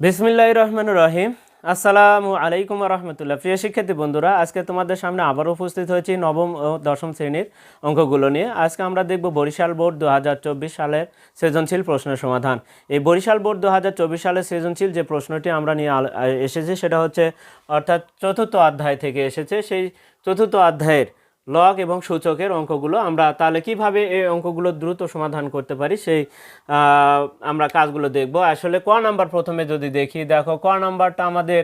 বিসমিল্লাহ রহমান রহিম। আসসালামু আলাইকুম রহমতুল্লাহ। প্রিয় শিক্ষার্থী বন্ধুরা, আজকে তোমাদের সামনে আবার উপস্থিত হয়েছি নবম ও দশম শ্রেণির অঙ্কগুলো নিয়ে। আজকে আমরা দেখব বরিশাল বোর্ড দু হাজার চব্বিশ সালের সৃজনশীল প্রশ্নের সমাধান। এই বরিশাল বোর্ড দু হাজার চব্বিশ সালের সৃজনশীল যে প্রশ্নটি আমরা নিয়ে এসেছি, সেটা হচ্ছে অর্থাৎ চতুর্থ অধ্যায় থেকে এসেছে। সেই চতুর্থ অধ্যায়ের লগ এবং সূচকের অঙ্কগুলো, আমরা তাহলে কীভাবে এই অঙ্কগুলো দ্রুত সমাধান করতে পারি সেই আমরা কাজগুলো দেখব। আসলে ক নাম্বার প্রথমে যদি দেখি, দেখো ক নাম্বারটা আমাদের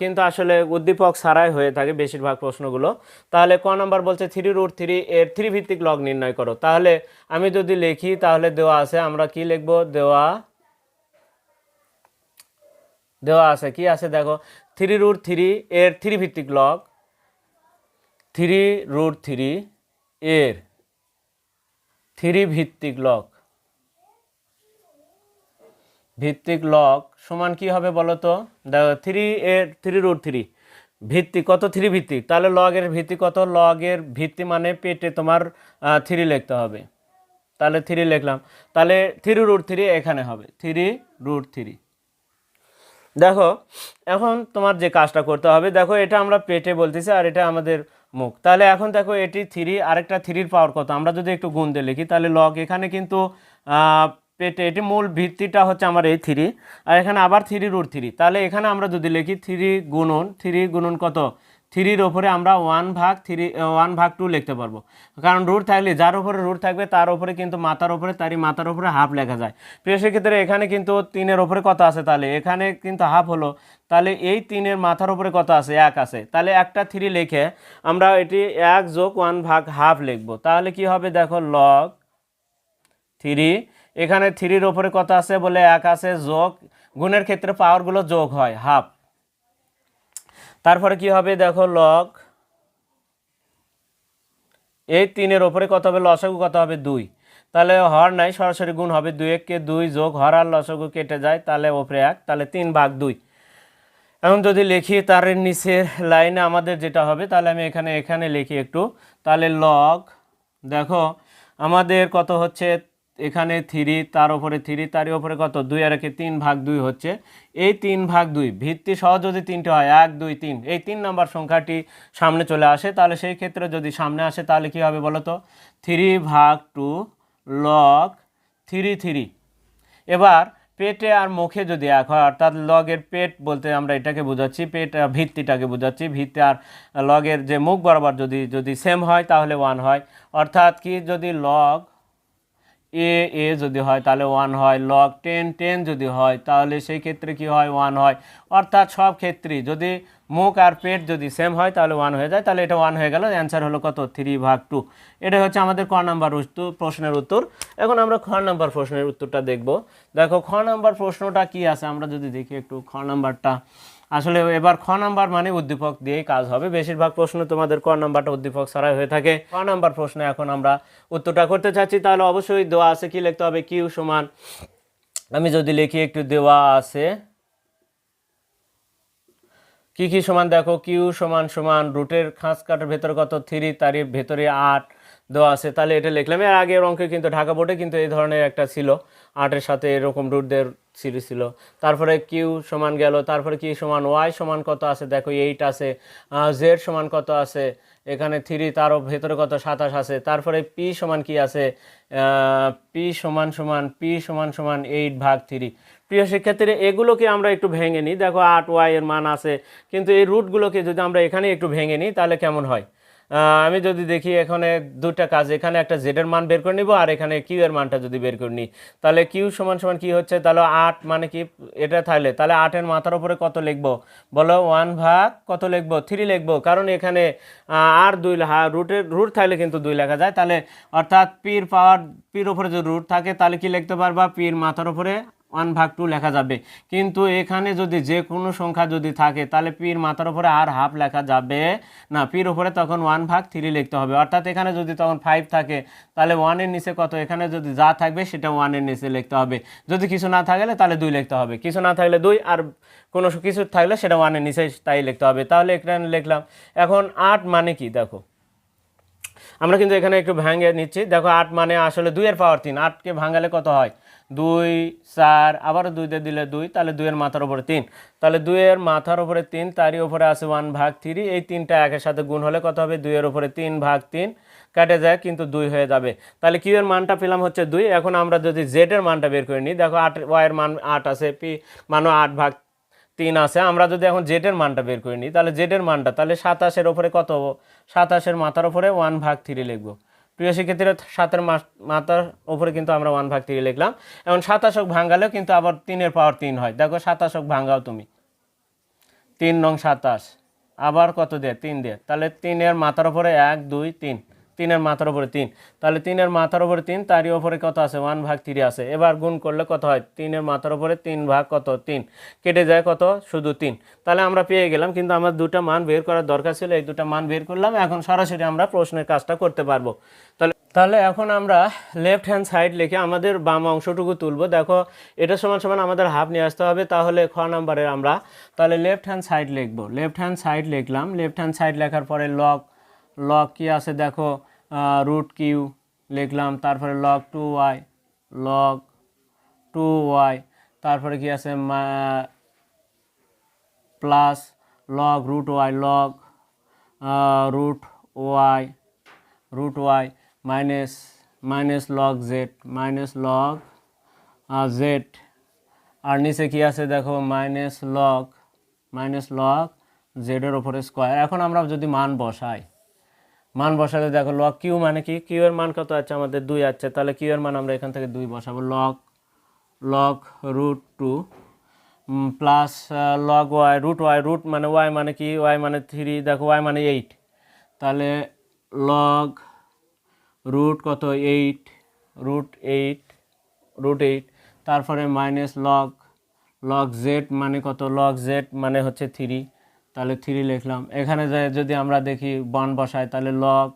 কিন্তু আসলে উদ্দীপক ছাড়াই হয়ে থাকে বেশিরভাগ প্রশ্নগুলো। তাহলে ক নাম্বার বলছে থ্রি রুট থ্রি এর থ্রি ভিত্তিক লগ নির্ণয় করো। তাহলে আমি যদি লিখি, তাহলে দেওয়া আছে, আমরা কি লিখব? দেওয়া দেওয়া আছে, কি আছে দেখো? থ্রি রুট থ্রি এর থ্রি ভিত্তিক লগ থ্রি রুট থ্রি এর থ্রি ভিত্তিক লগ। ভিত্তিক লগ সমান কি হবে বলো তো দেখো, থ্রি এর থ্রি রুট থ্রি। ভিত্তি কত? থ্রি ভিত্তিক তাহলে লগের ভিত্তি কত? লগের ভিত্তি মানে পেটে তোমার থ্রি লিখতে হবে। তাহলে থ্রি লিখলাম। তাহলে থ্রি রুট থ্রি এখানে হবে। Three root three. দেখো, এখন তোমার যে কাজটা করতে হবে, দেখো এটা আমরা পেটে বলতেছি আর এটা আমাদের মুখ। তাহলে এখন দেখো এটি থ্রি, আরেকটা থ্রির পাওয়ার কত? আমরা যদি একটু গুণ দিয়ে লিখি, তাহলে লগ এখানে কিন্তু পেটে, এটি মূল ভিত্তিটা হচ্ছে আমার এই থ্রি, আর এখানে আবার থ্রি রুট থ্রি তাহলে এখানে আমরা যদি লিখি থ্রি গুণন থ্রি গুণন কত? থ্রির ওপরে আমরা ওয়ান ভাগ থ্রি ওয়ান ভাগ টু লিখতে পারব। কারণ রুট থাকলে যার উপরে রুট থাকবে, তার উপরে কিন্তু মাথার উপরে তারই মাথার উপরে হাফ লেখা যায়। প্রিয় সেক্ষেত্রে এখানে কিন্তু তিনের ওপরে কত আছে তাহলে? এখানে কিন্তু হাফ হলো। তাহলে এই তিনের মাথার উপরে কত আছে? এক আছে। তাহলে একটা থ্রি লিখে আমরা এটি এক যোগ ওয়ান ভাগ হাফ লিখব। তাহলে কি হবে? দেখো লগ থ্রি এখানে থ্রির ওপরে কত আছে বলে এক আছে? যোগ, গুণের ক্ষেত্রে পাওয়ারগুলো যোগ হয় হাফ তারপরে কি হবে? দেখো লগ এই তিনের ওপরে কত হবে? লসাগু কত হবে? দুই। তাহলে হর নাই, সরাসরি গুণ হবে দুই এককে দুই যোগ হর আর লসাগু কেটে যায়, তাহলে ওপরে এক, তাহলে তিন ভাগ দুই। এখন যদি লিখি তার নিচের লাইনে আমাদের যেটা হবে, তাহলে আমি এখানে এখানে লিখি একটু। তাহলে লগ দেখো, আমাদের কত হচ্ছে? এখানে থ্রি, তার উপরে থ্রি, তারই উপরে কত? দুই আর একে তিন ভাগ দুই হচ্ছে। এই তিন ভাগ দুই, ভিত্তি সহ যদি তিনটে হয়, এক, দুই, তিন, এই তিন নম্বর সংখ্যাটি সামনে চলে আসে। তাহলে সেই ক্ষেত্রে যদি সামনে আসে, তাহলে কী হবে বলো তো? থ্রি ভাগ টু লগ থ্রি থ্রি। এবার পেটে আর মুখে যদি এক হয়, অর্থাৎ লগের পেট বলতে আমরা এটাকে বোঝাচ্ছি, পেট ভিত্তিটাকে বোঝাচ্ছি, ভিত্তি আর লগের যে মুখ বরাবর যদি যদি সেম হয়, তাহলে ওয়ান হয়। অর্থাৎ কি? যদি লগ এ এ যদি হয় তাহলে ওয়ান হয় লগ টেন টেন যদি হয় তাহলে সেই ক্ষেত্রে কি হয়? ওয়ান হয়। অর্থাৎ সব ক্ষেত্রেই যদি মুখ আর পেট যদি সেম হয় তাহলে ওয়ান হয়ে যায়। তাহলে এটা ওয়ান হয়ে গেল। অ্যান্সার হলো কত? থ্রি ভাগ টু এটা হচ্ছে আমাদের ক নাম্বার প্রশ্নের উত্তর। এখন আমরা খ নাম্বার প্রশ্নের উত্তরটা দেখব। দেখো, খ নাম্বার প্রশ্নটা কি আছে? আমরা যদি দেখি একটু খ নাম্বারটা। আসলে এবার খ নাম্বার মানে উদ্দীপক দিয়েই কাজ হবে। বেশিরভাগ প্রশ্ন তোমাদের ক নাম্বারটা উদ্দীপক ছাড়াই হয়ে থাকে। ক নাম্বার প্রশ্নে এখন আমরা উত্তরটা করতে চাচ্ছি। তাহলে অবশ্যই দেওয়া আছে কি লিখতে হবে? কিউ সমান, আমি যদি লিখি একটু দেওয়া আছে। কি কি সমান? দেখো, কিউ সমান সমান রুটের খাঁজ কাটার ভেতরে কত? থ্রি তার ভেতরে আট। দেওয়া আছে, তাহলে এটা লিখলাম। এর আগের অঙ্কে কিন্তু ঢাকা বোর্ডে কিন্তু এই ধরনের একটা ছিল। আটের সাথে এরকম রুটদের সিরিজ ছিল। তারপরে কিউ সমান গেল, তারপরে কি সমান ওয়াই সমান কত আছে? দেখো এইট আছে জেড সমান কত আছে? এখানে থ্রি তারও ভেতরে কত? সাতাশ আছে। তারপরে পি সমান কি আছে? পি সমান সমান পি সমান সমান এইট ভাগ থ্রি প্রিয় শিক্ষার্থীরা, এগুলোকে আমরা একটু ভেঙে নিই। দেখো আট ওয়াই এর মান আছে, কিন্তু এই রুটগুলোকে যদি আমরা এখানে একটু ভেঙে নিই, তাহলে কেমন হয়? আমি যদি দেখি এখানে দুটা কাজ, এখানে একটা জেডের মান বের করে নিব আর এখানে কিউ এর মানটা যদি বের করে নিই। তাহলে কিউ সমান সমান কি হচ্ছে? তাহলে আট মানে কি? এটা থাকলে তাহলে আটের মাথার উপরে কত লিখব? বলো ওয়ান ভাগ কত লিখব? থ্রি লিখব। কারণ এখানে আর দুই রুটের রুট থাকলে কিন্তু দুই লেখা যায়। তাহলে অর্থাৎ পির পাওয়ার পির উপরে যদি রুট থাকে, তাহলে কি লিখতে পারবা? পির মাথার উপরে ওয়ান ভাগ টু লেখা যাবে। কিন্তু এখানে যদি যে কোনো সংখ্যা যদি থাকে, তাহলে পির মাথার উপরে আর হাফ লেখা যাবে না। পির উপরে তখন ওয়ান ভাগ থ্রি লিখতে হবে। অর্থাৎ এখানে যদি তখন ফাইভ থাকে, তাহলে ওয়ানের নিচে কত? এখানে যদি যা থাকবে, সেটা ওয়ানের নিচে লিখতে হবে। যদি কিছু না থাকলে, তাহলে দুই লিখতে হবে। কিছু না থাকলে দুই, আর কোনো কিছু থাকলে, সেটা ওয়ানের নিচে তাই লিখতে হবে। তাহলে এখানে লিখলাম, এখন আট মানে কি? দেখো, আমরা কিন্তু এখানে একটু ভাঙে নিচ্ছি। দেখো, আট মানে আসলে দুইয়ের পাওয়ার তিন। আটকে ভাঙালে কত হয়? দুই, চার, আবারও দুই দিয়ে দিলে দুই, তাহলে দুইয়ের মাথার উপরে তিন। তাহলে দুইয়ের মাথার উপরে তিন, তারই উপরে আছে ওয়ান ভাগ থ্রি, এই তিনটা একের সাথে গুণ হলে কত হবে? দুইয়ের উপরে তিন ভাগ তিন কেটে যায়, কিন্তু দুই হয়ে যাবে। তাহলে কিউ এর মানটা পেলাম হচ্ছে দুই, এখন আমরা যদি জেড এর মানটা বের করে নিই, দেখো আট ওয়াইয়ের মান আট আছে পি মানও আট ভাগ তিন আছে, আমরা যদি এখন জেডের মানটা বের করে নিই, তাহলে জেডের মানটা, তাহলে সাতাশের ওপরে কত? সাতাশের মাথার ওপরে ওয়ান ভাগ থ্রি লিখব। প্রিয় শিক্ষার্থীরা, সাতের মাথার ওপরে কিন্তু আমরা ওয়ান ভাগ থ্রি লিখলাম। এবং সাতাশক ভাঙ্গালেও কিন্তু আবার তিনের পাওয়ার তিন হয়। দেখো সাতাশক ভাঙ্গাও তুমি। তিন নং সাতাশ। আবার কত দিয়ে? তিন দিয়ে। তাহলে তিনের মাথার ওপরে এক, দুই, তিন। তিনের মাথার উপরে তিন। তাহলে তিনের মাথার উপরে তিন, তারই ওপরে কত আছে? ওয়ান ভাগ থ্রি আছে। এবার গুণ করলে কত হয়? তিনের মাথার উপরে তিন ভাগ কত? তিন। কেটে যায় কত? শুধু তিন। তাহলে আমরা পেয়ে গেলাম, কিন্তু আমার দুটা মান বের করার দরকার ছিল, এই দুটা মান বের করলাম। এখন সরাসরি আমরা প্রশ্নের কাজটা করতে পারব। তাহলে তাহলে এখন আমরা লেফট হ্যান্ড সাইড লিখে আমাদের বাম অংশটুকু তুলবো। দেখো, এটা সমান সমান আমাদের হাফ নিয়ে আসতে হবে। তাহলে খ নাম্বারের আমরা, তাহলে লেফট হ্যান্ড সাইড লিখব। লেফট হ্যান্ড সাইড লিখলাম। লেফট হ্যান্ড সাইড লেখার পরে লক লক কি আছে দেখো? রুট কিউ লিখলাম, তারপরে log two Y log two Y তারপরে কি আছে plus log root Y log root Y root Y minus minus log Z minus log Z আর নিচে কি আছে দেখো মাইনাস লগ মাইনাস লগ জেডের ওপরে স্কোয়ার এখন আমরা যদি মান বসাই মান বসালে দেখো লগ কিউ মানে কি? কিউ এর মান কত আছে? আমাদের দুই আছে। তাহলে কিউ এর মান আমরা এখান থেকে দুই বসাবো। Log log root two plus log Y root Y root মানে ওয়াই মানে কি? ওয়াই মানে থ্রি দেখো ওয়াই মানে এইট তাহলে লগ রুট কত? Eight root eight root eight তারপরে মাইনাস লগ লগ জেড মানে কত? লগ জেড মানে হচ্ছে থ্রি তাহলে থ্রি লিখলাম। এখানে যে- যদি আমরা দেখি বন বসাই তাহলে লগ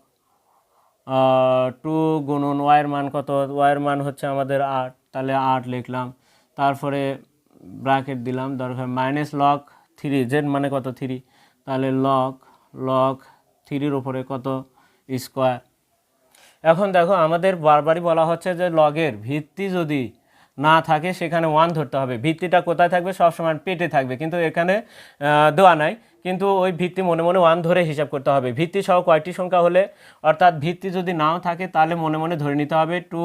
টু গুণন ওয়াইয়ের মান কত? ওয়াইয়ের মান হচ্ছে আমাদের আট, তাহলে আট লিখলাম। তারপরে ব্র্যাকেট দিলাম দরকার মাইনাস লক থ্রি জেড মানে কত থ্রি তাহলে লক লক থ্রির উপরে কত? স্কোয়ার এখন দেখো, আমাদের বারবারই বলা হচ্ছে যে লগের ভিত্তি যদি না থাকে, সেখানে ওয়ান ধরতে হবে। ভিত্তিটা কোথায় থাকবে? সবসময় পেটে থাকবে। কিন্তু এখানে দেওয়া নাই। কিন্তু ওই ভিত্তি মনে মনে ওয়ান ধরে হিসাব করতে হবে। ভিত্তি সহ কয়টি সংখ্যা হলে, অর্থাৎ ভিত্তি যদি নাও থাকে তাহলে মনে মনে ধরে নিতে হবে। টু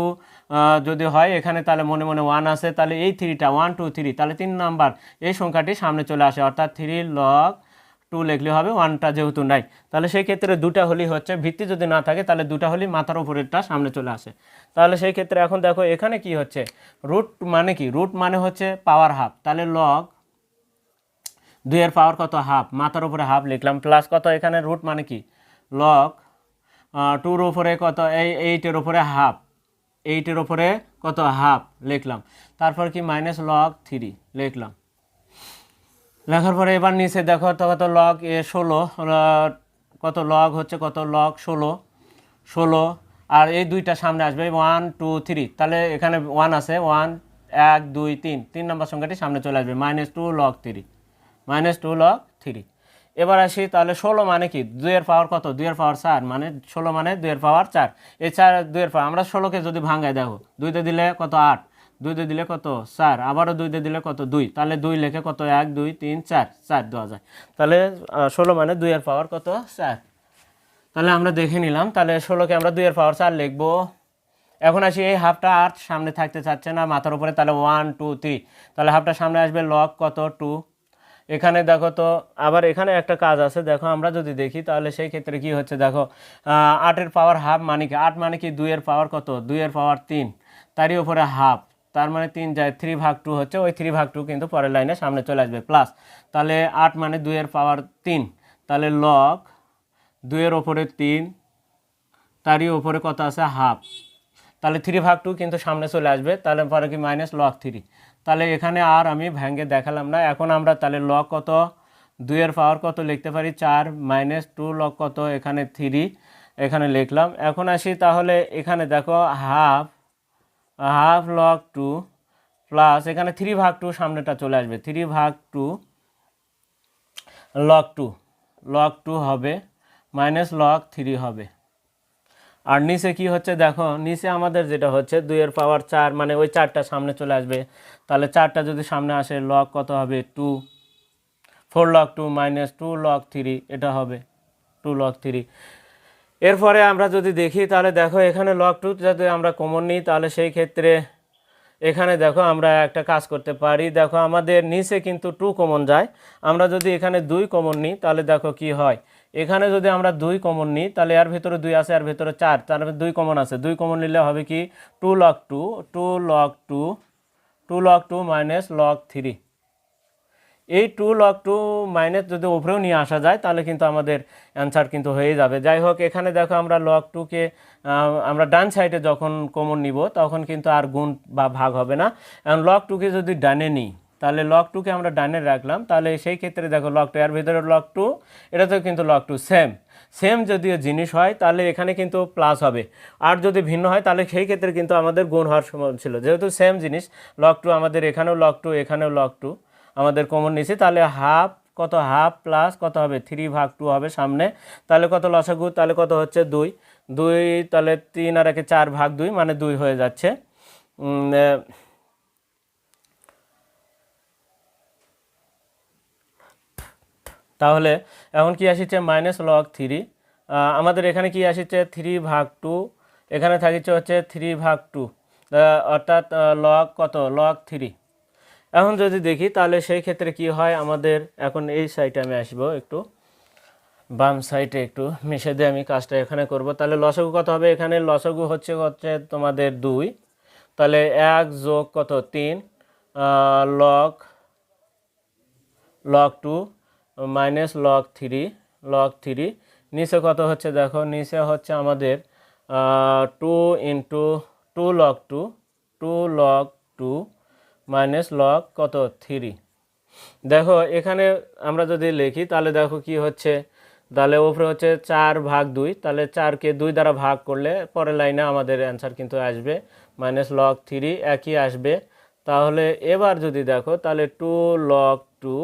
যদি হয় এখানে তাহলে মনে মনে ওয়ান আসে তাহলে এই থ্রিটা, ওয়ান, টু, থ্রি, তাহলে তিন নাম্বার, এই সংখ্যাটি সামনে চলে আসে। অর্থাৎ থ্রি লক টু লিখলে হবে ওয়ানটা যেহেতু নাই। তাহলে সেই ক্ষেত্রে দুটা হলেই হচ্ছে, ভিত্তি যদি না থাকে তাহলে দুটা হলেই মাথার উপরেরটা সামনে চলে আসে। তাহলে সেই ক্ষেত্রে এখন দেখো এখানে কি হচ্ছে, রুট মানে কি? রুট মানে হচ্ছে পাওয়ার হাফ, তাহলে লগ দুইয়ের পাওয়ার কত? হাফ মাথার উপরে হাফ লিখলাম। প্লাস কত এখানে? রুট মানে কি? লক টুর উপরে কত? এই এইটের উপরে হাফ এইটের উপরে কত? হাফ লিখলাম। তারপর কি? মাইনাস লক থ্রি লিখলাম। লেখার পরে এবার নিচে দেখো তো কত লক এ ষোলো। কত লক হচ্ছে? কত লক ষোলো। ষোলো। আর এই দুইটা সামনে আসবে। ওয়ান টু থ্রি তাহলে এখানে ওয়ান আছে। ওয়ান এক, দুই, তিন। তিন নম্বর সংখ্যাটি সামনে চলে আসবে। Minus two log three minus two log three এবার আসি তাহলে ষোলো মানে কি? দুইয়ের পাওয়ার কত? দুইয়ের পাওয়ার চার মানে ষোলো মানে দুইয়ের পাওয়ার চার। এই চার দুইয়ের পাওয়ার আমরা ষোলোকে যদি ভাঙাই দেখো দুইতে দিলে কত আট? দুইতে দিলে কত চার? আবারও দুইতে দিলে কত দুই? তাহলে দুই লেখে কত এক, দুই, তিন, চার। চার দেওয়া যায়। তাহলে ষোলো মানে দুইয়ের পাওয়ার কত? চার। তাহলে আমরা দেখে নিলাম, তাহলে ষোলোকে আমরা দুইয়ের পাওয়ার চার লিখব। এখন আসি এই হাফটা আর সামনে থাকতে চাচ্ছে না, মাথার উপরে, তাহলে ওয়ান টু থ্রি তাহলে হাফটা সামনে আসবে লক কত? টু এখানে দেখো তো, আবার এখানে একটা কাজ আছে, দেখো আমরা যদি দেখি তাহলে সেই ক্ষেত্রে কি হচ্ছে, দেখো আটের পাওয়ার হাফ মানে কি? আট মানে কি? দুইয়ের পাওয়ার কত? দুইয়ের পাওয়ার তিন। তারই উপরে হাফ তার মানে তিন যায় থ্রি ভাগ টু হচ্ছে, ওই থ্রি ভাগ টু কিন্তু পরের লাইনে সামনে চলে আসবে। প্লাস তাহলে আট মানে দুইয়ের পাওয়ার তিন। তাহলে লক দুইয়ের ওপরে তিন, তারই ওপরে কত আছে? হাফ তাহলে থ্রি ভাগ টু কিন্তু সামনে চলে আসবে, তাহলে পরে কি? মাইনাস লক থ্রি তাহলে এখানে আর আমি ভেঙে দেখালাম না। এখন আমরা তাহলে লক কত? দুইয়ের পাওয়ার কত লিখতে পারি? চার মাইনাস টু লক কত? এখানে থ্রি এখানে লিখলাম। এখন আসি তাহলে এখানে দেখো half half log two plus এখানে থ্রি ভাগ টু সামনেটা চলে আসবে। থ্রি ভাগ two log two log two হবে মাইনাস লক থ্রি হবে। আর নিচে কি হচ্ছে? দেখো, নিচে আমাদের যেটা হচ্ছে দুইয়ের পাওয়ার চার মানে ওই চারটা সামনে চলে আসবে। তাহলে চারটা যদি সামনে আসে লক কত হবে? Two four log two minus two log three এটা হবে টু লক থ্রি এরপরে আমরা যদি দেখি, তাহলে দেখো এখানে লক টু যদি আমরা কমন নিই, তাহলে সেই ক্ষেত্রে এখানে দেখো আমরা একটা কাজ করতে পারি। দেখো আমাদের নিচে কিন্তু টু কমন যায়। আমরা যদি এখানে দুই কমন নিই, তাহলে দেখো কি হয়? এখানে যদি আমরা দুই কমন নিই, তাহলে এর ভিতরে দুই আছে, এর ভিতরে চার। তার মধ্যে দুই কমন আছে। দুই কমন নিলে হবে কি? Two log two two log two two log two minus log three এই টু লগ টু মাইনাস যদি উপরেও নিয়ে আসা যায়, তাহলে কিন্তু আমাদের অ্যান্সার কিন্তু হয়ে যাবে। যাই হোক, এখানে দেখো আমরা লগ টুকে আমরা ডান সাইডে যখন কমন নিব, তখন কিন্তু আর গুণ বা ভাগ হবে না। এখন লগ টুকে যদি ডানে নিই, তাহলে লক টুকে আমরা ডানে রাখলাম। তাহলে সেই ক্ষেত্রে দেখো লক টু এর ভিতরে লক টু এটাতেও কিন্তু লক টু সেম সেম যদিও জিনিস হয়, তাহলে এখানে কিন্তু প্লাস হবে। আর যদি ভিন্ন হয়, তাহলে সেই ক্ষেত্রে কিন্তু আমাদের গুণ হওয়ার সময় ছিল। যেহেতু সেম জিনিস লগ টু আমাদের এখানেও লগ টু এখানেও লগ টু আমাদের কমন নিয়েছি তাহলে হাফ কত? হাফ প্লাস কত হবে? থ্রি ভাগ টু হবে সামনে। তাহলে কত লসাগু? তাহলে কত হচ্ছে? দুই। দুই, তাহলে তিন আর একে চার ভাগ দুই মানে দুই হয়ে যাচ্ছে উম, এ, তাহলে এখন কি আসছে? মাইনাস লগ থ্রি আমাদের এখানে কি আসছে? থ্রি ভাগ টু এখানে থাকিচ্ছে হচ্ছে থ্রি ভাগ টু অর্থাৎ লগ কত? লগ থ্রি এখন যদি দেখি, তাহলে সেই ক্ষেত্রে কি হয়? আমাদের এখন এই সাইডে আমি আসব একটু। বাম সাইডে একটু মিশে দিয়ে আমি কাজটা এখানে করব। তাহলে লসগু কত হবে? এখানে লসগু হচ্ছে হচ্ছে তোমাদের দুই। তাহলে এক যোগ কত? তিন। Log log two minus log three log three নিচে কত হচ্ছে দেখো, নিচে হচ্ছে আমাদের two into two log two two log two minus log কত? থ্রি দেখো, এখানে আমরা যদি লিখি, তাহলে দেখো কি হচ্ছে? তাহলে উপরে হচ্ছে চার ভাগ দুই, তাহলে চারকে দুই দ্বারা ভাগ করলে পরের লাইনে আমাদের অ্যান্সার কিন্তু আসবে মাইনাস লগ থ্রি একই আসবে। তাহলে এবার যদি দেখো, তাহলে two log two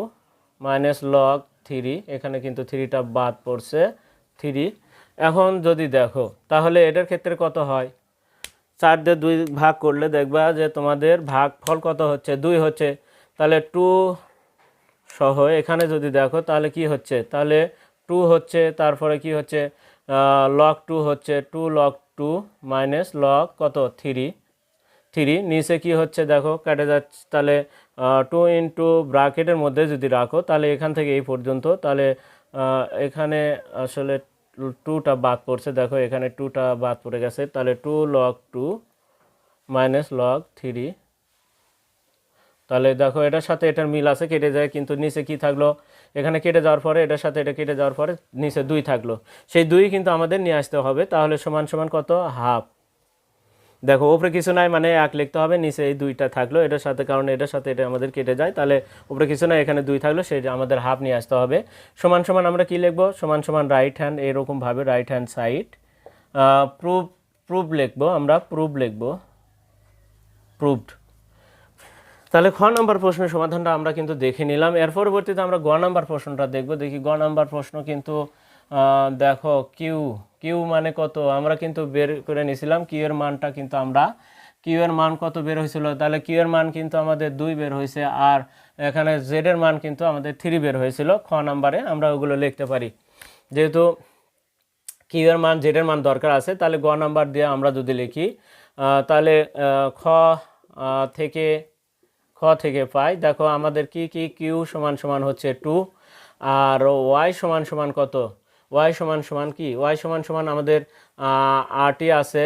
minus log three এখানে কিন্তু থ্রিটা বাদ পড়ছে থ্রি এখন যদি দেখো, তাহলে এটার ক্ষেত্রে কত হয়? চার দিয়ে দুই ভাগ করলে দেখবা যে তোমাদের ভাগ ফল কত হচ্ছে? দুই হচ্ছে। তাহলে টু সহ, এখানে যদি দেখো, তাহলে কি হচ্ছে? তাহলে টু হচ্ছে, তারপরে কি হচ্ছে? লক টু হচ্ছে two log two minus log কত? থ্রি থ্রি নিচে কি হচ্ছে দেখো, কেটে যাচ্ছে। তাহলে টু ইন্টু ব্রাকেটের মধ্যে যদি রাখো, তাহলে এখান থেকে এই পর্যন্ত, তাহলে এখানে আসলে টুটা বাদ পড়ছে। দেখো, এখানে টুটা বাদ পড়ে গেছে। তাহলে two log two minus log three তাহলে দেখো, এটার সাথে এটার মিল আছে, কেটে যায়, কিন্তু নিচে কি থাকল? এখানে কেটে যাওয়ার পরে, এটার সাথে এটা কেটে যাওয়ার পরে নিচে দুই থাকল। সেই দুই কিন্তু আমাদের নিয়ে আসতে হবে, তাহলে সমান সমান কত? হাফ দেখো ওপরে কিছু নাই মানে এক লিখতে হবে, নিচে এই দুইটা থাকল, এটার সাথে, কারণ এটার সাথে এটা আমাদের কেটে যায়, তাহলে ওপরে কিছু নাই, এখানে দুই থাকল সেটা আমাদের হাফ নিয়ে আসতে হবে। সমান সমান আমরা কি লিখব? সমান সমান রাইট হ্যান্ড এরকমভাবে right hand side prove prove লিখব আমরা প্রুভ লিখব প্রুভড তাহলে খ নাম্বার প্রশ্নের সমাধানটা আমরা কিন্তু দেখে নিলাম। এর পরবর্তীতে আমরা গ নাম্বার প্রশ্নটা দেখব, দেখি গ নাম্বার প্রশ্ন কিন্তু দেখো কিউ কিউ মানে কত? আমরা কিন্তু বের করে নিয়েছিলাম, কিউ এর মানটা কিন্তু আমরা, কিউ এর মান কত বের হয়েছিল? তাহলে কিউ এর মান কিন্তু আমাদের দুই বের হয়েছে, আর এখানে জেড এর মান কিন্তু আমাদের থ্রি বের হয়েছিল, খ নাম্বারে আমরা ওগুলো লিখতে পারি। যেহেতু কিউ এর মান জেড এর মান দরকার আছে, তাহলে গ নাম্বার দিয়ে আমরা যদি লিখি তাহলে খ থেকে খ থেকে পাই, দেখো আমাদের কি কি, কিউ সমান সমান হচ্ছে টু আর ওয়াই সমান সমান কত? ওয়াই সমান সমান কি? ওয়াই সমান সমান আমাদের আটই আছে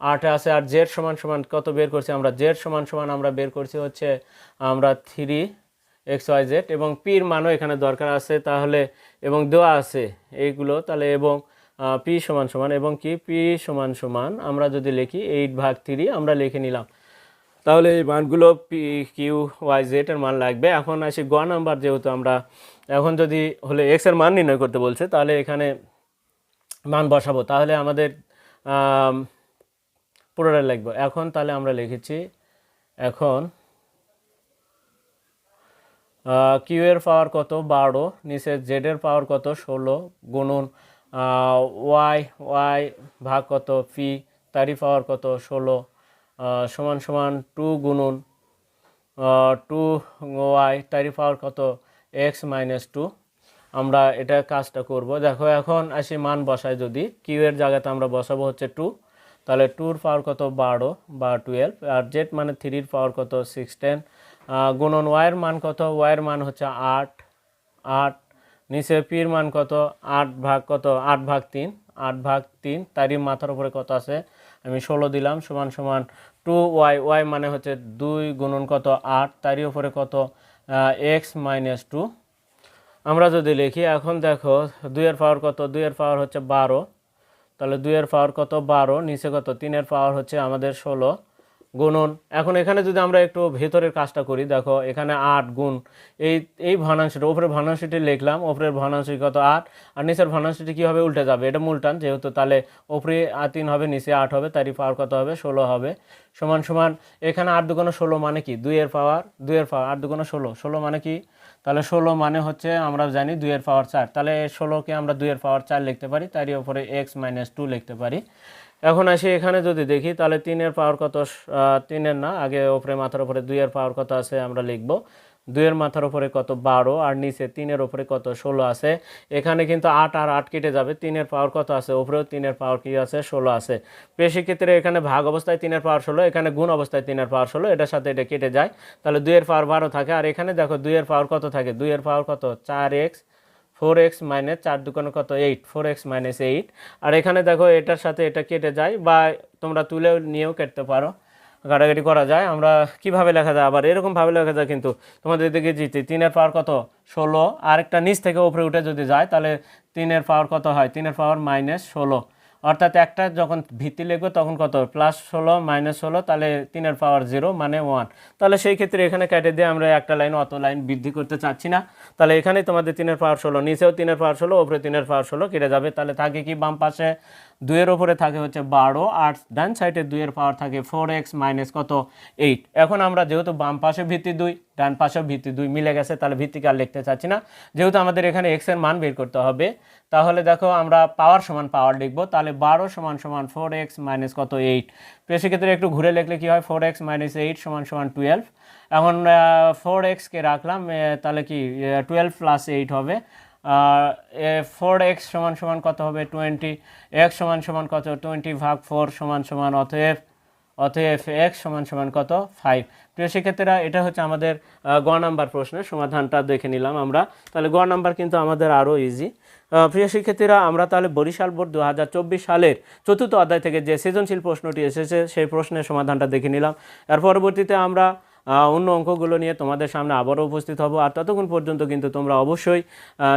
আটে আছে, আর জেড সমান সমান কত বের করছি আমরা? জেড সমান সমান আমরা বের করছি হচ্ছে আমরা থ্রি এক্স ওয়াই জেড এবং পির মানও এখানে দরকার আছে, তাহলে, এবং দেওয়া আছে এইগুলো, তাহলে এবং পি সমান সমান, এবং কি? পি সমান সমান আমরা যদি লিখি এইট ভাগ থ্রি আমরা লিখে নিলাম। তাহলে এই মানগুলো পি কিউ ওয়াই জেড এর মান লাগবে। এখন আসি গ নাম্বার, যেহেতু আমরা এখন যদি হলে এক্সের মান নির্ণয় করতে বলছে, তাহলে এখানে মান বসাবো। তাহলে আমাদের পুরোটা লিখব। এখন তাহলে আমরা লিখেছি, এখন কিউ এর পাওয়ার কত? বারো। নিচে জেড এর পাওয়ার কত? ষোলো গুণন ওয়াই ওয়াই ভাগ কত? পি তারই পাওয়ার কত? ষোলো সমান সমান টু গুণন টু ওয়াই তারই পাওয়ার কত? এক্স মাইনাস টু আমরা এটা কাজটা করব। দেখো, এখন আসি মান বসাই যদি কিউ এর জায়গাতে আমরা বসাবো হচ্ছে টু তাহলে টুর পাওয়ার কত? বারো, বা টুয়েলভ আর জেড মানে থ্রির পাওয়ার কত? সিক্সটেন গুণন ওয়াইয়ের মান কত? ওয়াইয়ের মান হচ্ছে আট আট, নিচে পির মান কত? আট ভাগ কত? আট ভাগ তিন, আট ভাগ তিন, তারই মাথার উপরে কত আছে? আমি ষোলো দিলাম, সমান সমান টু ওয়াই ওয়াই মানে হচ্ছে দুই গুণন কত? আট, তারই উপরে কত? এক্স মাইনাস টু আমরা যদি লিখি, এখন দেখো দুইয়ের পাওয়ার কত? দুইয়ের পাওয়ার হচ্ছে বারো। তাহলে দুইয়ের পাওয়ার কত? বারো। নিচে কত? তিনের পাওয়ার হচ্ছে আমাদের ষোলো। গুণন। এখন এখানে যদি আমরা একটু ভেতরের কাজটা করি, দেখো এখানে আট গুণ। এই এই ভগ্নাংশটা ওপরের ভগ্নাংশটি লিখলাম ওপরের ভগ্নাংশটি কত আট, আর নিচের ভগ্নাংশটি কীভাবে উল্টে যাবে, এটা মূলটান, যেহেতু তাহলে ওপরে তিন হবে, নিচে আট হবে, তারই পাওয়ার কত হবে? ষোলো হবে। সমান সমান, এখানে আট দুগুণ ষোলো মানে কি? দুইয়ের পাওয়ার দুইয়ের পাওয়ার, আট দুগুণ ষোলো। ষোলো মানে কি? তাহলে ষোলো মানে হচ্ছে, আমরা জানি দুইয়ের পাওয়ার চার। তাহলে ষোলোকে আমরা দুইয়ের পাওয়ার চার লিখতে পারি, তারই ওপরে এক্স মাইনাস টু লিখতে পারি। এখন আসি এখানে যদি দেখি, তাহলে তিনের পাওয়ার কত? তিনের না, আগে ওপরে, মাথার উপরে দুইয়ের পাওয়ার কত আছে আমরা লিখব। দুইয়ের মাথার উপরে কত? বারো, আর নিচে তিনের উপরে কত? ষোলো আছে। এখানে কিন্তু আট আর আট কেটে যাবে। তিনের পাওয়ার কত আছে? ওপরেও তিনের পাওয়ার কি আছে? ষোলো আছে। বেশি ক্ষেত্রে এখানে ভাগ অবস্থায় তিনের পাওয়ার ষোলো, এখানে গুণ অবস্থায় তিনের পাওয়ার ষোলো, এটার সাথে এটা কেটে যায়। তাহলে দুইয়ের পাওয়ার বারো থাকে। আর এখানে দেখো, দুইয়ের পাওয়ার কত থাকে? দুইয়ের পাওয়ার কত? চার এক্স ফোর এক্স মাইনাস চার দুকানো কত? Eight. Four X minus eight. আর এখানে দেখো এটার সাথে এটা কেটে যায় বা তোমরা তুলেও নিয়েও কেটতে পারো। ঘাটাঘাটি করা যায়। আমরা কীভাবে লেখা যায়? আবার এরকমভাবে লেখা যায় কিন্তু তোমাদের দিকে জিতে তিনের পাওয়ার কত? ষোলো। আরেকটা নিচ থেকে উপরে উঠে যদি যায় তাহলে তিনের পাওয়ার কত হয়? তিনের পাওয়ার মাইনাস ষোলো। অর্থাৎ একটা যখন ভিত্তি লিখব, তখন কত? প্লাস ষোলো, মাইনাস ষোলো, তাহলে তিনের পাওয়ার জিরো মানে ওয়ান। তাহলে সেই ক্ষেত্রে এখানে কেটে দিয়ে আমরা একটা লাইন, অত লাইন বৃদ্ধি করতে চাচ্ছি না। তাহলে এখানে তোমাদের তিনের পাওয়ার ষোলো, নিচেও তিনের পাওয়ার ষোলো, ওপরে তিনের পাওয়ার ষোলো কেটে যাবে। তাহলে থাকে কি বাম পাশে? দুইয়ের ওপরে থাকে হচ্ছে বারো, আর ডান সাইডে দুইয়ের পাওয়ার থাকে ফোর এক্স মাইনাস কত? এইট এখন আমরা যেহেতু বাম পাশে ভিত্তি দুই, ডান পাশে ভিত্তি দুই মিলে গেছে, তাহলে ভিত্তিকে আর লিখতে চাচ্ছি না। যেহেতু আমাদের এখানে এক্সের মান বের করতে হবে, তাহলে দেখো আমরা পাওয়ার সমান পাওয়ার লিখব, তাহলে বারো সমান সমান ফোর এক্স মাইনাস কত? এইট তো সেক্ষেত্রে একটু ঘুরে লিখলে কি হয়? ফোর এক্স মাইনাস এইট সমান সমান টুয়েলভ এখন ফোর এক্সকে রাখলাম তাহলে কি টুয়েলভ প্লাস এইট হবে। ফোর এক্স সমান সমান কত হবে? টোয়েন্টি এক্স সমান সমান কত? টোয়েন্টি ভাগ ফোর সমান সমান অতএব অতএব এক্স সমান সমান কত? ফাইভ প্রিয় শিক্ষার্থীরা এটা হচ্ছে আমাদের গ নাম্বার প্রশ্নের সমাধানটা দেখে নিলাম আমরা। তাহলে গ নাম্বার কিন্তু আমাদের আরও ইজি প্রিয় শিক্ষার্থীরা, আমরা তাহলে বরিশাল বোর্ড দু হাজার চব্বিশ সালের চতুর্থ অধ্যায় থেকে যে সৃজনশীল প্রশ্নটি এসেছে, সেই প্রশ্নের সমাধানটা দেখে নিলাম। এর পরবর্তীতে আমরা অন্য অঙ্কগুলো নিয়ে তোমাদের সামনে আবারও উপস্থিত হব। আর ততক্ষণ পর্যন্ত কিন্তু তোমরা অবশ্যই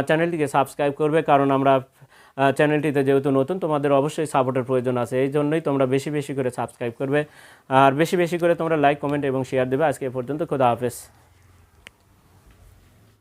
চ্যানেলটিকে সাবস্ক্রাইব করবে, কারণ আমরা চ্যানেলটিতে যেহেতু নতুন, তোমাদের অবশ্যই সাপোর্টের প্রয়োজন আছে। এই জন্যই তোমরা বেশি বেশি করে সাবস্ক্রাইব করবে। আর বেশি বেশি করে তোমরা লাইক, কমেন্ট এবং শেয়ার দেবে। আজকে পর্যন্ত, খোদা হাফেজ।